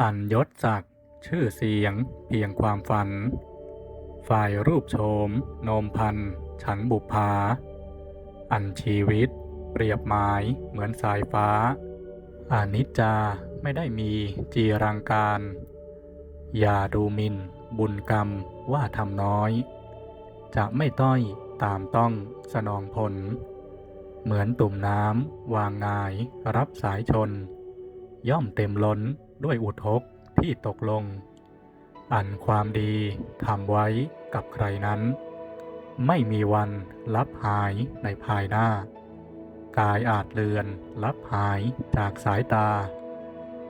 อันยศศักดิ์ชื่อเสียงเพียงความฝัน ฝ่ายรูปโฉมโนมพันฉันบุภาอันชีวิต เปรียบหมายเหมือนสายฟ้าอานิจจาไม่ได้มีจีรังการ อย่าดูหมินบุญกรรมว่าทำน้อย จะไม่ต้อยตามต้องสนองผล เหมือนตุ่มน้ำวางงายรับสายชน ย่อมเต็มล้น ด้วยอุทกที่ตกลง อันความดีทำไว้กับใครนั้น ไม่มีวันลับหายในภายหน้า กายอาจเลือนลับหายจากสายตา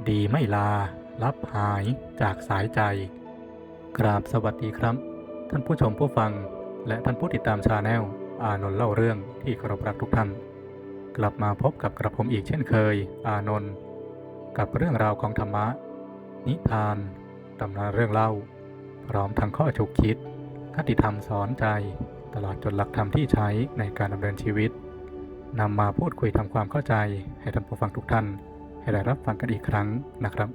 ดีไม่ลาลับหายจากสายใจ กราบสวัสดีครับ ท่านผู้ชมผู้ฟังและท่านผู้ติดตามชาแนลอานนท์เล่าเรื่องที่เคารพรักทุกท่าน กลับมาพบกับกระผมอีกเช่นเคย อานนท์ กับเรื่องราวของธรรมะ นิทานตำนานเรื่องเล่า พร้อมทั้งข้อฉุกคิดคติธรรมสอนใจ ตลอดจนหลักธรรมที่ใช้ในการดำเนินชีวิตนำมาพูดคุยทำความเข้าใจให้ท่านผู้ฟังทุกท่าน ให้ได้รับฟังกันอีกครั้งนะครับ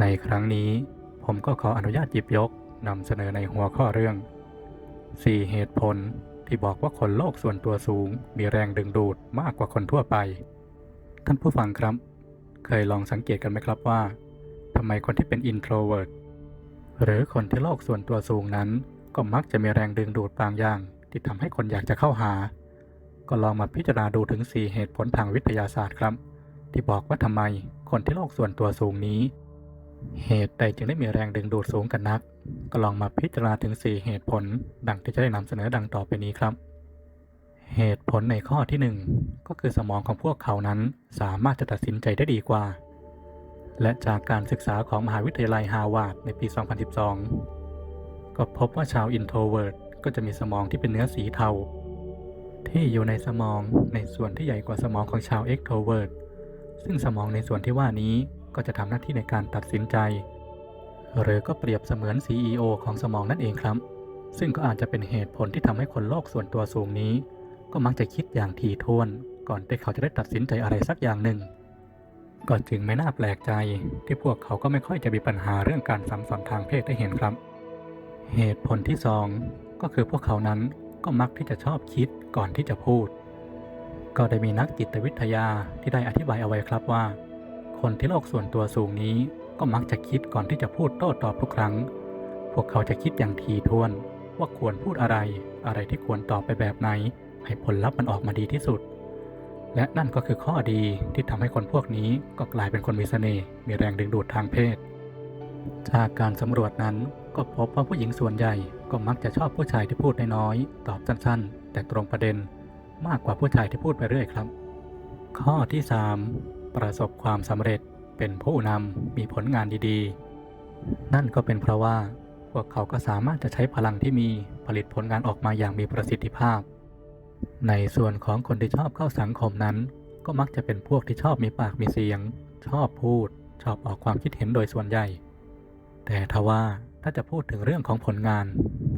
ในครั้งนี้ผมก็ขออนุญาตหยิบยกนำเสนอในหัวข้อเรื่อง 4 เหตุผลที่บอกว่าคนโลกส่วนตัวสูงมีแรงดึงดูดมากกว่าคนทั่วไป ท่านผู้ฟังครับ เคยลองสังเกตกันไหมครับว่าทำไมคนที่เป็น introvert หรือคนที่โลกส่วนตัวสูงนั้น ก็มักจะมีแรงดึงดูดบางอย่าง ที่ทำให้คนอยากจะเข้าหา ก็ลองมาพิจารณาดูถึง 4 เหตุผลทางวิทยาศาสตร์ครับ ที่บอกว่าทำไมคนที่โลกส่วนตัวสูงนี้ เหตุใดจึงได้มีแรงดึงดูดสูงกันนัก ก็ลองมาพิจารณาถึง 4 เหตุผล ดังที่จะได้นำเสนอดังต่อไปนี้ครับ เหตุผลในข้อที่ 1 ก็คือสมองของพวกเขานั้นสามารถจะตัดสินใจได้ดีกว่า และจากการศึกษาของมหาวิทยาลัยฮาวาดในปี 2012 ก็พบว่าชาวอินโทรเวิร์ดก็จะมีสมองที่เป็นเนื้อสีเทา ที่อยู่ในสมองในส่วนที่ใหญ่กว่าสมองของชาวเอ็กโทรเวิร์ดซึ่งสมองในส่วนที่ว่านี้ก็จะทำหน้าที่ในการตัดสินใจ หรือก็เปรียบเสมือน CEO ของสมองนั่นเองครับ ซึ่งก็อาจจะเป็นเหตุผลที่ทำให้คนโลกส่วนตัวสูงนี้ ก็มักจะคิดอย่างถี่ถ้วน ก่อนที่เขาจะได้ตัดสินใจอะไรสักอย่างหนึ่งก็จึงไม่น่าแปลกใจที่พวกเขาก็ไม่ค่อยจะมีปัญหาเรื่องการสัมสอนทางเพศได้เห็นครับ เหตุผลที่สองก็คือพวกเขานั้นก็มักที่จะชอบคิดก่อนที่จะพูด ก็ได้มีนักจิตวิทยาที่ได้อธิบายเอาไว้ครับว่า คนที่โลกส่วนตัวสูงนี้ก็มักจะคิดก่อนที่จะพูดโต้ตอบทุกครั้ง พวกเขาจะคิดอย่างถี่ถ้วนว่าควรพูดอะไร อะไรที่ควรตอบไปแบบไหน ให้ผลลัพธ์มันออกมาดีที่สุด และนั่นก็คือข้อดีที่ทำให้คนพวกนี้ก็กลายเป็นคนมีเสน่ห์มีแรงดึงดูดทางเพศ จากการสำรวจนั้นก็พบว่าผู้หญิงส่วนใหญ่ก็มักจะชอบผู้ชายที่พูดน้อยๆตอบสั้นๆ แต่ตรงประเด็นมากกว่าผู้ชายที่พูดไปเรื่อยครับ ข้อที่ 3 ประสบความสำเร็จเป็นผู้นำมีผลงานดีๆ นั่นก็เป็นเพราะว่าพวกเขาก็สามารถจะใช้พลังที่มีผลิตผลงานออกมาอย่างมีประสิทธิภาพ ในส่วนของคนที่ชอบเข้าสังคมนั้น ก็มักจะเป็นพวกที่ชอบมีปากมีเสียง ชอบพูด ชอบออกความคิดเห็นโดยส่วนใหญ่ แต่ทว่าถ้าจะพูดถึงเรื่องของผลงาน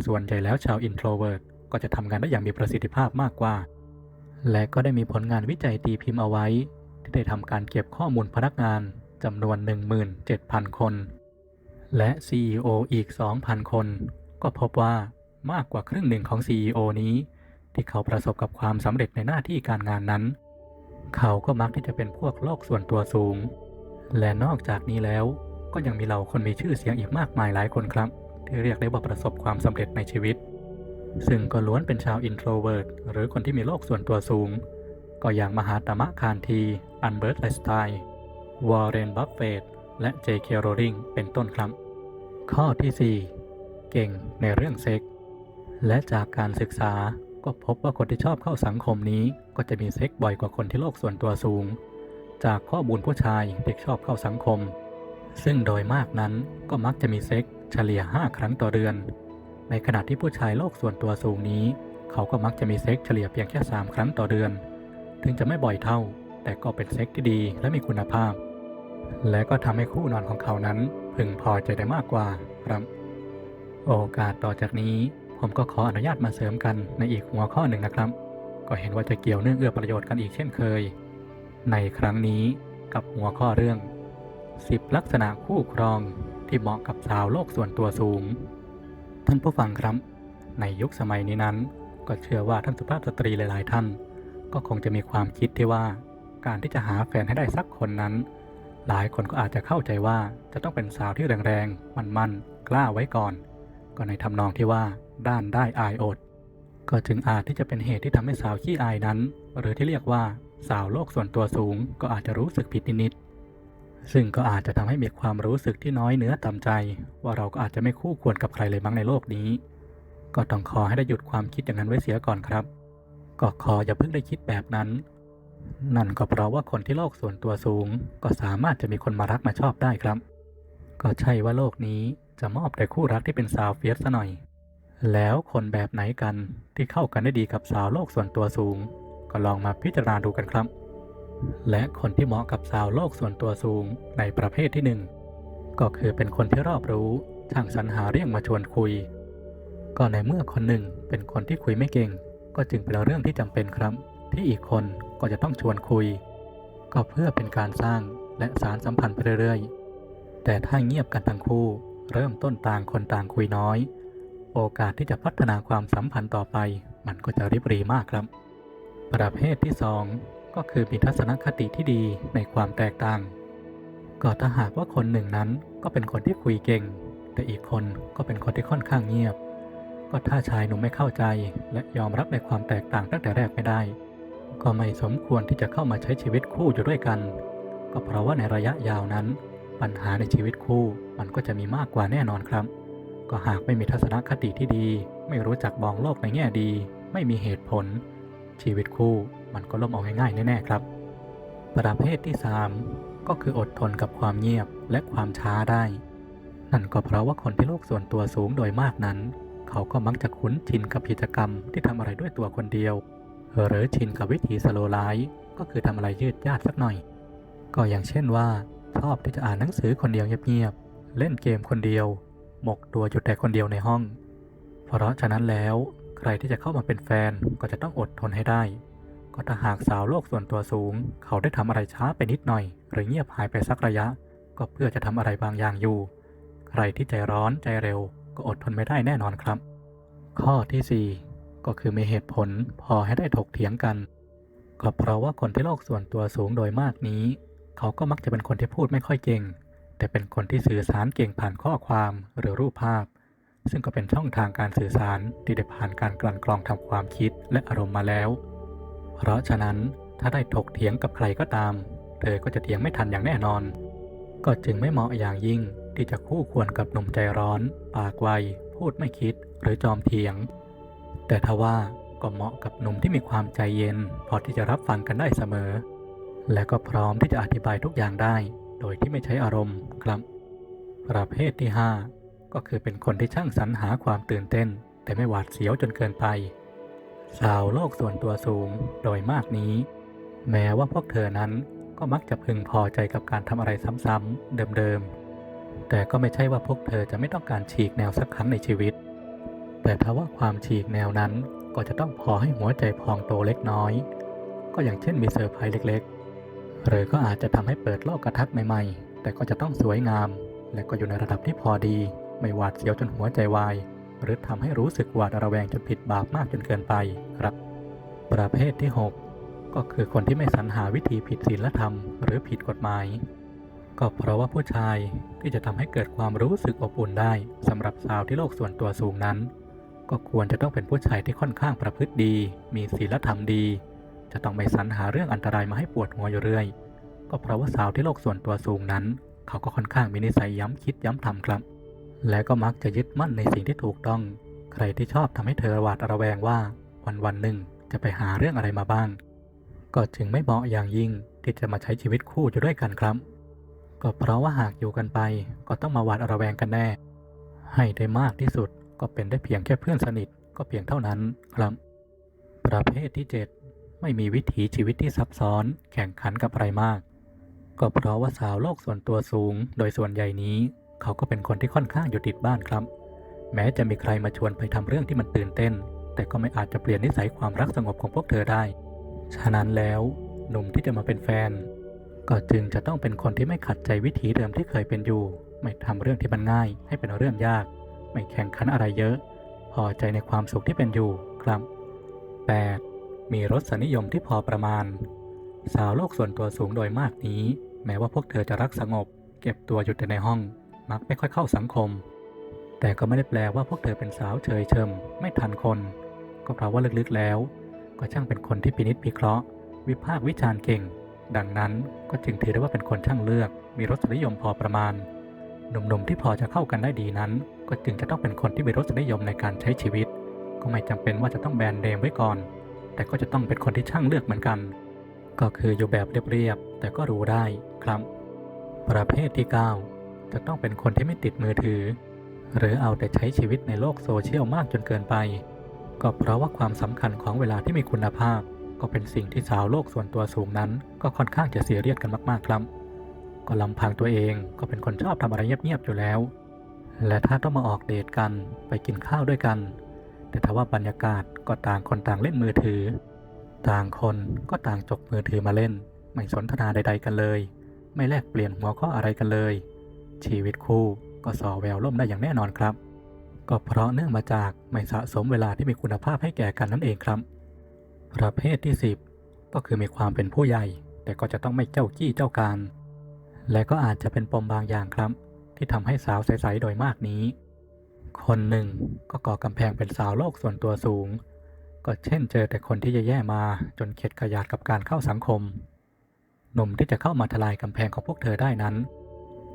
ส่วนใหญ่แล้วชาวอินโทรเวิร์ดก็จะทำงานได้อย่างมีประสิทธิภาพมากกว่า และก็ได้มีผลงานวิจัยตีพิมพ์เอาไว้ ที่ได้ทำการเก็บข้อมูลพนักงานจำนวน 17,000 คน และ CEO อีก 2,000 คน ก็พบว่ามากกว่าครึ่งหนึ่งของ CEO นี้ ที่เขาประสบกับความสำเร็จในหน้าที่การงานนั้น เขาก็มักที่จะเป็นพวกโลกส่วนตัวสูง และนอกจากนี้แล้วก็ยังมีเหล่าคนมีชื่อเสียงอีกมากมายหลายคนครับ ที่เรียกได้ว่าประสบความสำเร็จในชีวิต ซึ่งก็ล้วนเป็นชาวอินโทรเวิร์ดหรือคนที่มีโลกส่วนตัวสูง ก็อย่างมหาตมะคานทีอันเบิร์ตไลสไตน์วอร์เรนบัฟเฟตและเจเคโรลิงเป็นต้นครับ ข้อที่ 4 เก่งในเรื่องเซ็กและจากการศึกษา ก็พบว่าคนที่ชอบเข้าสังคมนี้ ก็จะมีเซ็กบ่อยกว่าคนที่โลกส่วนตัวสูง จากข้อมูลผู้ชายที่ชอบเข้าสังคม ซึ่งโดยมากนั้นก็มักจะมีเซ็กเฉลี่ย 5 ครั้งต่อเดือน ในขณะที่ผู้ชายโลกส่วนตัวสูงนี้ เขาก็มักจะมีเซ็กเฉลี่ยเพียงแค่ 3 ครั้งต่อเดือน ถึงจะไม่บ่อยเท่า แต่ก็เป็นเซ็กที่ดีและมีคุณภาพ และก็ทำให้คู่นอนของเขานั้นพึงพอใจได้มากกว่าครับ โอกาสต่อจากนี้ ผมก็ขออนุญาตมาเสริมกันในอีกหัวข้อหนึ่งนะครับ ก็เห็นว่าจะเกี่ยวเนื่องเอื้อประโยชน์กันอีกเช่นเคย ในครั้งนี้กับหัวข้อเรื่อง 10 ลักษณะคู่ครองที่เหมาะกับสาวโลกส่วนตัวสูง ท่านผู้ฟังครับ ในยุคสมัยนี้นั้น ก็เชื่อว่าท่านสุภาพสตรีหลายๆ ท่าน ก็คงจะมีความคิดที่ว่า การที่จะหาแฟนให้ได้สักคนนั้น หลายคนก็อาจจะเข้าใจว่าจะต้องเป็นสาวที่แรงๆ มันๆ กล้าไว้ก่อน ก็ในทำนองที่ว่า ด้านได้อายอด ก็จึงอาจที่จะเป็นเหตุที่ทำให้สาวขี้อายนั้น หรือที่เรียกว่าสาวโลกส่วนตัวสูงก็อาจจะรู้สึกผิดนิดๆซึ่งก็อาจจะทำให้มีความรู้สึกที่น้อยเนื้อต่ำใจ ว่าเราก็อาจจะไม่คู่ควรกับใครเลยมั้งในโลกนี้ ก็ต้องขอให้ได้หยุดความคิดอย่างนั้นไว้เสียก่อนครับ ก็ขออย่าเพิ่งได้คิดแบบนั้น นั่นก็เพราะว่าคนที่โลกส่วนตัวสูง ก็สามารถจะมีคนมารักมาชอบได้ครับ ก็ใช่ว่าโลกนี้จะมอบแต่คู่รักที่เป็นสาวเฟียสซะหน่อย แล้วคนแบบไหนกันที่เข้ากันได้ดีกับสาวโลกส่วนตัวสูง ก็ลองมาพิจารณาดูกันครับ และคนที่เหมาะกับสาวโลกส่วนตัวสูงในประเภทที่หนึ่งก็คือเป็นคนที่รอบรู้ช่างสรรหาเรื่องมาชวนคุย ก็ในเมื่อคนหนึ่งเป็นคนที่คุยไม่เก่ง ก็จึงเป็นเรื่องที่จำเป็นครับ ที่อีกคนก็จะต้องชวนคุย ก็เพื่อเป็นการสร้างและสารสัมพันธ์ไปเรื่อยๆแต่ถ้าเงียบกันทั้งคู่ เริ่มต้นต่างคนต่างคุยน้อย โอกาสที่จะพัฒนาความสัมพันธ์ต่อไป มันก็จะริบรีมากครับ ประเภทที่สองก็คือมีทัศนคติที่ดีในความแตกต่าง ก็ถ้าหากว่าคนหนึ่งนั้นก็เป็นคนที่คุยเก่ง แต่อีกคนก็เป็นคนที่ค่อนข้างเงียบ ก็ถ้าชายหนุ่มไม่เข้าใจและยอมรับในความแตกต่างตั้งแต่แรกไม่ได้ ก็ไม่สมควรที่จะเข้ามาใช้ชีวิตคู่อยู่ด้วยกัน ก็เพราะว่าในระยะยาวนั้น ปัญหาในชีวิตคู่มันก็จะมีมากกว่าแน่นอนครับ ก็หากไม่มีทัศนคติที่ดี ไม่รู้จักมองโลกในแง่ดี ไม่มีเหตุผล ชีวิตคู่มันก็ล่มเอาง่ายๆแน่ๆครับ ประเภทที่ 3 ก็คืออดทนกับความเงียบและความช้าได้ นั่นก็เพราะว่าคนที่โลกส่วนตัวสูงโดยมากนั้น เขาก็มักจะคุ้นชินกับกิจกรรมที่ทำอะไรด้วยตัวคนเดียว หรือชินกับวิธีสโลไลฟ์ก็คือทำอะไรยืดยาดสักหน่อย ก็อย่างเช่นว่าชอบที่จะอ่านหนังสือคนเดียวเงียบๆเล่นเกมคนเดียว หมกตัวอยู่แต่คนเดียวในห้อง เพราะฉะนั้นแล้วใครที่จะเข้ามาเป็นแฟนก็จะต้องอดทนให้ได้ ก็ถ้าหากสาวโลกส่วนตัวสูง เขาได้ทำอะไรช้าไปนิดหน่อย หรือเงียบหายไปสักระยะ ก็เพื่อจะทำอะไรบางอย่างอยู่ ใครที่ใจร้อนใจเร็ว ก็อดทนไม่ได้แน่นอนครับ ข้อที่4ก็คือมีเหตุผลพอให้ได้ถกเถียงกันก็เพราะว่าคนที่โลกส่วนตัวสูงโดยมากนี้ เขาก็มักจะเป็นคนที่พูดไม่ค่อยเก่ง แต่เป็นคนที่สื่อสารเก่งผ่านข้อความหรือรูปภาพ ซึ่งก็เป็นช่องทางการสื่อสารที่ได้ผ่านการกลั่นกรองทำความคิดและอารมณ์มาแล้ว เพราะฉะนั้นถ้าได้ถกเถียงกับใครก็ตาม เธอก็จะเถียงไม่ทันอย่างแน่นอน ก็จึงไม่เหมาะอย่างยิ่งที่จะคู่ควรกับหนุ่มใจร้อน ปากไว พูดไม่คิด หรือจอมเถียง แต่ทว่าก็เหมาะกับหนุ่มที่มีความใจเย็น พอที่จะรับฟังกันได้เสมอ และก็พร้อมที่จะอธิบายทุกอย่างได้ โดยที่ไม่ใช้อารมณ์ครับ ประเภทที่ 5 ก็คือเป็นคนที่ช่างสรรหาความตื่นเต้น แต่ไม่หวาดเสียวจนเกินไปสาวโลกส่วนตัวสูงโดยมากนี้ แม้ว่าพวกเธอนั้นก็มักจะพึงพอใจกับการทำอะไรซ้ำๆเดิมๆ แต่ก็ไม่ใช่ว่าพวกเธอจะไม่ต้องการฉีกแนวสักครั้งในชีวิต แต่ถ้าว่าความฉีกแนวนั้นก็จะต้องพอให้หัวใจพองโตเล็กน้อย ก็อย่างเช่นมีเซอร์ไพรส์เล็กๆ หรือก็อาจจะทำให้เปิดโลกกระทัดใหม่ๆ แต่ก็จะต้องสวยงาม และก็อยู่ในระดับที่พอดี ไม่หวาดเสียวจนหัวใจวาย หรือทำให้รู้สึกหวาดระแวงจนผิดบาปมากจนเกินไปครับ ประเภทที่ 6 ก็คือคนที่ไม่สรรหาวิธีผิดศีลธรรม หรือผิดกฎหมาย ก็เพราะว่าผู้ชายที่จะทำให้เกิดความรู้สึกอบอุ่นได้สำหรับสาวที่โลกส่วนตัวสูงนั้น ก็ควรจะต้องเป็นผู้ชายที่ค่อนข้างประพฤติดี มีศีลธรรมดี จะต้องไม่สรรหาเรื่องอันตรายมาให้ปวดหัวอยู่เรื่อย ก็เพราะว่าสาวที่โลกส่วนตัวสูงนั้น เขาก็ค่อนข้างมีนิสัยย้ำคิดย้ำทำครับ และก็มักจะยึดมั่นในสิ่งที่ถูกต้อง ใครที่ชอบทำให้เธอหวาดระแวงว่าวันวันๆหนึ่งจะไปหาเรื่องอะไรมาบ้าง ก็จึงไม่เหมาะอย่างยิ่งที่จะมาใช้ชีวิตคู่อยู่ด้วยกันครับ ก็เพราะว่าหากอยู่กันไป ก็ต้องมาหวาดระแวงกันแน่ ให้ได้มากที่สุดก็เป็นได้เพียงแค่เพื่อนสนิทก็เพียงเท่านั้นครับ ประเภทที่ 7 ไม่มีวิถีชีวิตที่ซับซ้อนแข่งขันกับอะไรมาก ก็เพราะว่าสาวโลกส่วนตัวสูง โดยส่วนใหญ่นี้ เขาก็เป็นคนที่ค่อนข้างอยู่ติดบ้านครับ แม้จะมีใครมาชวนไปทำเรื่องที่มันตื่นเต้น แต่ก็ไม่อาจจะเปลี่ยนนิสัยความรักสงบของพวกเธอได้ ฉะนั้นแล้ว หนุ่มที่จะมาเป็นแฟน ก็จึงจะต้องเป็นคนที่ไม่ขัดใจวิถีเดิมที่เคยเป็นอยู่ ไม่ทำเรื่องที่มันง่าย ให้เป็นเรื่องยาก ไม่แข่งขันอะไรเยอะ พอใจในความสุขที่เป็นอยู่ครับ 8. มีรสนิยมที่พอประมาณ สาวโลกส่วนตัวสูงโดยมากนี้ แม้ว่าพวกเธอจะรักสงบ เก็บตัวอยู่แต่ในห้อง มักไม่ค่อยเข้าสังคม แต่ก็ไม่ได้แปลว่าพวกเธอเป็นสาวเฉยเชิมไม่ทันคน ก็เพราะว่าลึกๆแล้ว ก็ช่างเป็นคนที่พินิจพิเคราะห์ วิพากษ์วิจารณ์เก่ง ดังนั้นก็จึงถือได้ว่าเป็นคนช่างเลือก มีรสนิยมพอประมาณหนุ่มๆที่พอจะเข้ากันได้ดีนั้น ก็จึงจะต้องเป็นคนที่มีรสนิยมในการใช้ชีวิต ก็ไม่จำเป็นว่าจะต้องแบนเดมไว้ก่อน แต่ก็จะต้องเป็นคนที่ช่างเลือกเหมือนกัน ก็คืออยู่แบบเรียบๆแต่ก็รู้ได้ครับ ประเภทที่ 9 จะต้องเป็นคนที่ไม่ติดมือถือ หรือเอาแต่ใช้ชีวิตในโลกโซเชียลมากจนเกินไป ก็เพราะว่าความสำคัญของเวลาที่มีคุณภาพ ก็เป็นสิ่งที่สาวโลกส่วนตัวสูงนั้น ก็ค่อนข้างจะเสียเรียดกันมากๆครับก็ลำพังตัวเองก็เป็นคนชอบทำอะไรเงียบๆอยู่แล้ว และถ้าต้องมาออกเดทกันไปกินข้าวด้วยกัน แต่ถ้าว่าบรรยากาศก็ต่างคนต่างเล่นมือถือ ต่างคนก็ต่างจกมือถือมาเล่น ไม่สนทนาใด ๆ กันเลย ไม่แลกเปลี่ยนหัวข้ออะไรกันเลย ชีวิตคู่ก็ส่อแววล่มได้อย่างแน่นอนครับ ก็เพราะเนื่องมาจากไม่สะสมเวลาที่มีคุณภาพให้แก่กันนั่นเองครับ ประเภทที่ 10 ก็คือมีความเป็นผู้ใหญ่ แต่ก็จะต้องไม่เจ้ากี้เจ้าการ และก็อาจจะเป็นปมบางอย่างครับ ที่ทำให้สาวใสๆโดยมากนี้ คนหนึ่งก็ก่อกำแพงเป็นสาวโลกส่วนตัวสูง ก็เช่นเจอแต่คนที่แย่ๆมาจนเข็ดขยาดกับการเข้าสังคม หนุ่มที่จะเข้ามาทลายกำแพงของพวกเธอได้นั้น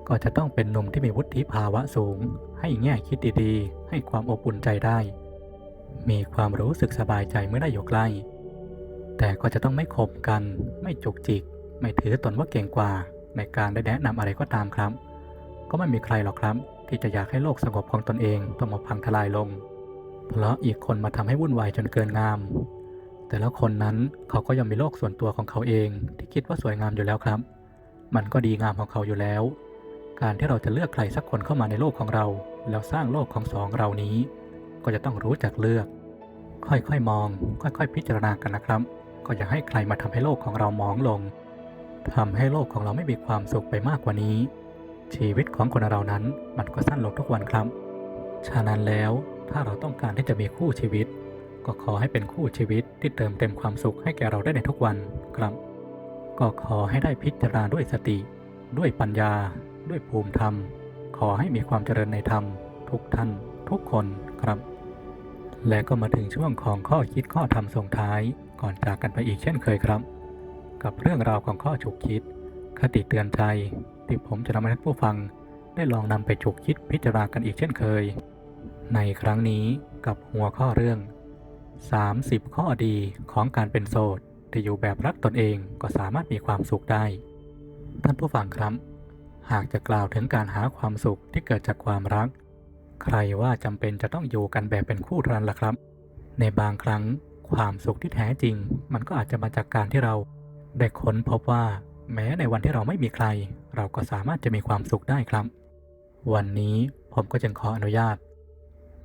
ก็จะต้องเป็นหนุ่มที่มีวุฒิภาวะสูง ให้แง่คิดดีๆ ให้ความอบอุ่นใจได้ มีความรู้สึกสบายใจเมื่อได้อยู่ใกล้ แต่ก็จะต้องไม่ข่มกัน ไม่จุกจิก ไม่ถือตนว่าเก่งกว่า ในการได้แนะนำอะไรก็ตามครับ ก็ไม่มีใครหรอกครับ ที่จะอยากให้โลกสงบของตนเองต้องมาพังทลายลง เพราะอีกคนมาทำให้วุ่นวายจนเกินงาม แต่แล้วคนนั้นเขาก็ยังมีโลกส่วนตัวของเขาเอง ที่คิดว่าสวยงามอยู่แล้วครับ มันก็ดีงามของเขาอยู่แล้ว การที่เราจะเลือกใครสักคนเข้ามาในโลกของเรา แล้วสร้างโลกของสองเรานี้ ก็จะต้องรู้จักเลือก ค่อยๆมอง ค่อยๆ พิจารณากันนะครับ ก็อย่าให้ใครมาทำให้โลกของเรามองลงทำให้โลกของเราไม่มีความสุขไปมากกว่านี้ ชีวิตของคนเรานั้นมันก็สั้นลงทุกวันครับ ฉะนั้นแล้วถ้าเราต้องการที่จะมีคู่ชีวิต ก็ขอให้เป็นคู่ชีวิตที่เติมเต็มความสุขให้แก่เราได้ในทุกวันครับ ก็ขอให้ได้พิจารณาด้วยสติ ด้วยปัญญา ด้วยภูมิธรรม ขอให้มีความเจริญในธรรม ทุกท่าน ทุกคนครับ และก็มาถึงช่วงของข้อคิดข้อธรรมส่งท้ายก่อนจากกันไปอีกเช่นเคยครับ กับเรื่องราวของข้อฉุกคิด คติเตือนใจ ที่ผมจะนำให้ท่านผู้ฟังได้ลองนำไปฉุกคิดพิจารณากันอีกเช่นเคย ในครั้งนี้กับหัวข้อเรื่อง 30 ข้อดีของการเป็นโสดที่อยู่แบบรักตนเองก็สามารถมีความสุขได้ ท่านผู้ฟังครับ หากจะกล่าวถึงการหาความสุขที่เกิดจากความรัก ใครว่าจำเป็นจะต้องอยู่กันแบบเป็นคู่เท่านั้นล่ะครับ ในบางครั้งความสุขที่แท้จริง มันก็อาจจะมาจากการที่เราได้ค้นพบว่า แม้ในวันที่เราไม่มีใคร เราก็สามารถจะมีความสุขได้ครับ วันนี้ผมก็จึงขออนุญาต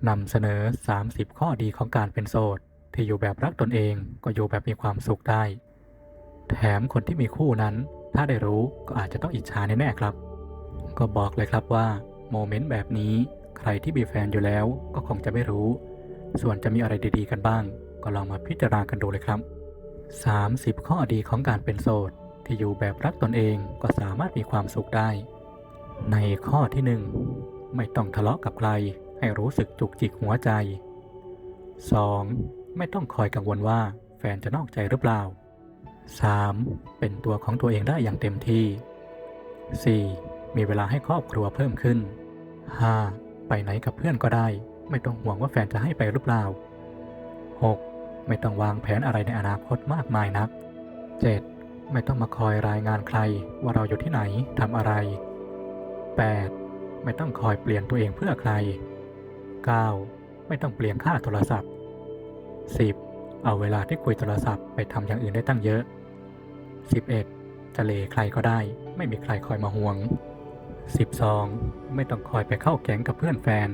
นำเสนอ 30 ข้อดีของการเป็นโสด ที่อยู่แบบรักตนเองก็อยู่แบบมีความสุขได้ แถมคนที่มีคู่นั้น ถ้าได้รู้ก็อาจจะต้องอิจฉาแน่ๆครับ ก็บอกเลยครับว่าโมเมนต์แบบนี้ใครที่มีแฟนอยู่แล้วก็คงจะไม่รู้ ส่วนจะมีอะไรดีๆกันบ้าง ก็ลองมาพิจารณากันดูเลยครับ 30 ข้อดีของการเป็นโสด ที่อยู่แบบรักตนเองก็สามารถมีความสุขได้ ในข้อที่1ไม่ต้องทะเลาะกับใครให้รู้สึกจุกจิกหัวใจ 2. ไม่ต้องคอยกังวลว่าแฟนจะนอกใจหรือเปล่า 3. เป็นตัวของตัวเองได้อย่างเต็มที่ 4. มีเวลาให้ครอบครัวเพิ่มขึ้น 5. ไปไหนกับเพื่อนก็ได้ ไม่ต้องห่วงว่าแฟนจะให้ไปหรือเปล่า 6. ไม่ต้องวางแผนอะไรในอนาคตมากมายนัก 7. ไม่ต้องมาคอยรายงานใครว่าเราอยู่ที่ไหนทำอะไร 8. ไม่ต้องคอยเปลี่ยนตัวเองเพื่อใคร 9. ไม่ต้องเปลี่ยนค่าโทรศัพท์ 10. เอาเวลาที่คุยโทรศัพท์ไปทำอย่างอื่นได้ตั้งเยอะ 11. จะเลใครก็ได้ ไม่มีใครคอยมาห่วง 12. ไม่ต้องคอยไปเข้าแก๊งกับเพื่อนแฟน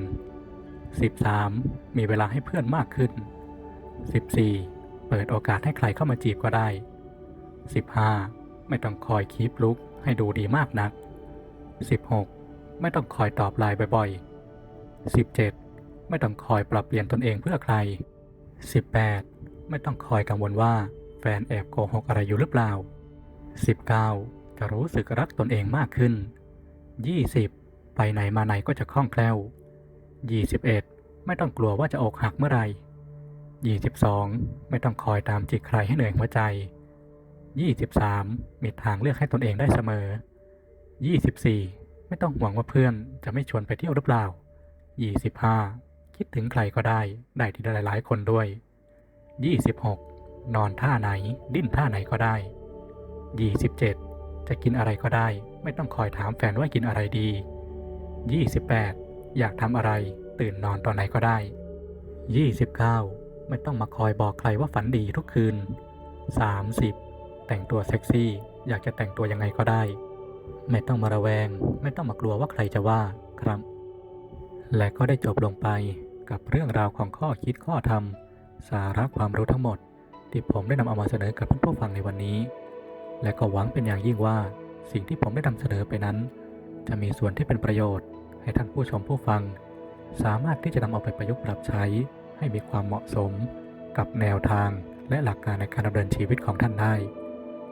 13. มีเวลาให้เพื่อนมากขึ้น 14. เปิดโอกาสให้ใครเข้ามาจีบก็ได้ 15. ไม่ต้องคอยคีปลุกให้ดูดีมากนัก 16. ไม่ต้องคอยตอบไลน์บ่อยๆ 17. ไม่ต้องคอยปรับเปลี่ยนตนเองเพื่อใคร 18. ไม่ต้องคอยกังวลว่าแฟนแอบโกหกอะไรอยู่หรือเปล่า 19. จะรู้สึกรักตนเองมากขึ้น 20. ไปไหนมาไหนก็จะคล่องแคล่ว 21. ไม่ต้องกลัวว่าจะอกหักเมื่อไหร่ 22. ไม่ต้องคอยตามจิกใครให้เหนื่อยหัวใจ 23. มีทางเลือกให้ตนเองได้เสมอ 24. ไม่ต้องห่วงว่าเพื่อนจะไม่ชวนไปเที่ยวหรือเปล่า 25. คิดถึงใครก็ได้ ได้ทีละหลายๆคนด้วย 26. นอนท่าไหน ดิ้นท่าไหนก็ได้ 27. จะกินอะไรก็ได้ ไม่ต้องคอยถามแฟนว่ากินอะไรดี 28. อยากทำอะไร ตื่นนอนตอนไหนก็ได้ 29. ไม่ต้องมาคอยบอกใครว่าฝันดีทุกคืน 30. แต่งตัวเซ็กซี่ อยากจะแต่งตัวยังไงก็ได้ ไม่ต้องมาระแวง ไม่ต้องมากลัวว่าใครจะว่าครับ และก็ได้จบลงไปกับเรื่องราวของข้อคิดข้อธรรม สาระความรู้ทั้งหมด ที่ผมได้นำเอามาเสนอกับท่านผู้ฟังในวันนี้ และก็หวังเป็นอย่างยิ่งว่า สิ่งที่ผมได้นำเสนอไปนั้น จะมีส่วนที่เป็นประโยชน์ ให้ท่านผู้ชมผู้ฟัง สามารถที่จะนำเอาไปประยุกต์ปรับใช้ ให้มีความเหมาะสม กับแนวทางและหลักการในการดำเนินชีวิตของท่านได้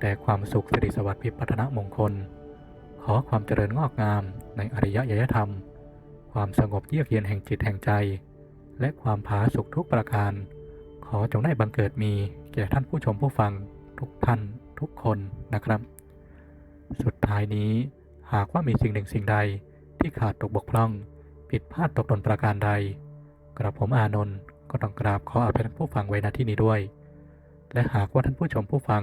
แต่ความสุขสิริสวัสดิ์พิพัฒนมงคล ขอความเจริญงอกงามในอริยยธรรม ความสงบเยือกเย็นแห่งจิตแห่งใจ และความผาสุกทุกประการ ขอจงได้บังเกิดมีแก่ท่านผู้ชมผู้ฟังทุกท่านทุกคนนะครับ สุดท้ายนี้หากว่ามีสิ่งหนึ่งสิ่งใดที่ขาดตกบกพร่อง ผิดพลาดตกหล่นประการใด กระผมอานนท์ก็ต้องกราบขออภัยท่านผู้ฟังไว้ณที่นี้ด้วย และหากว่าท่านผู้ชมผู้ฟัง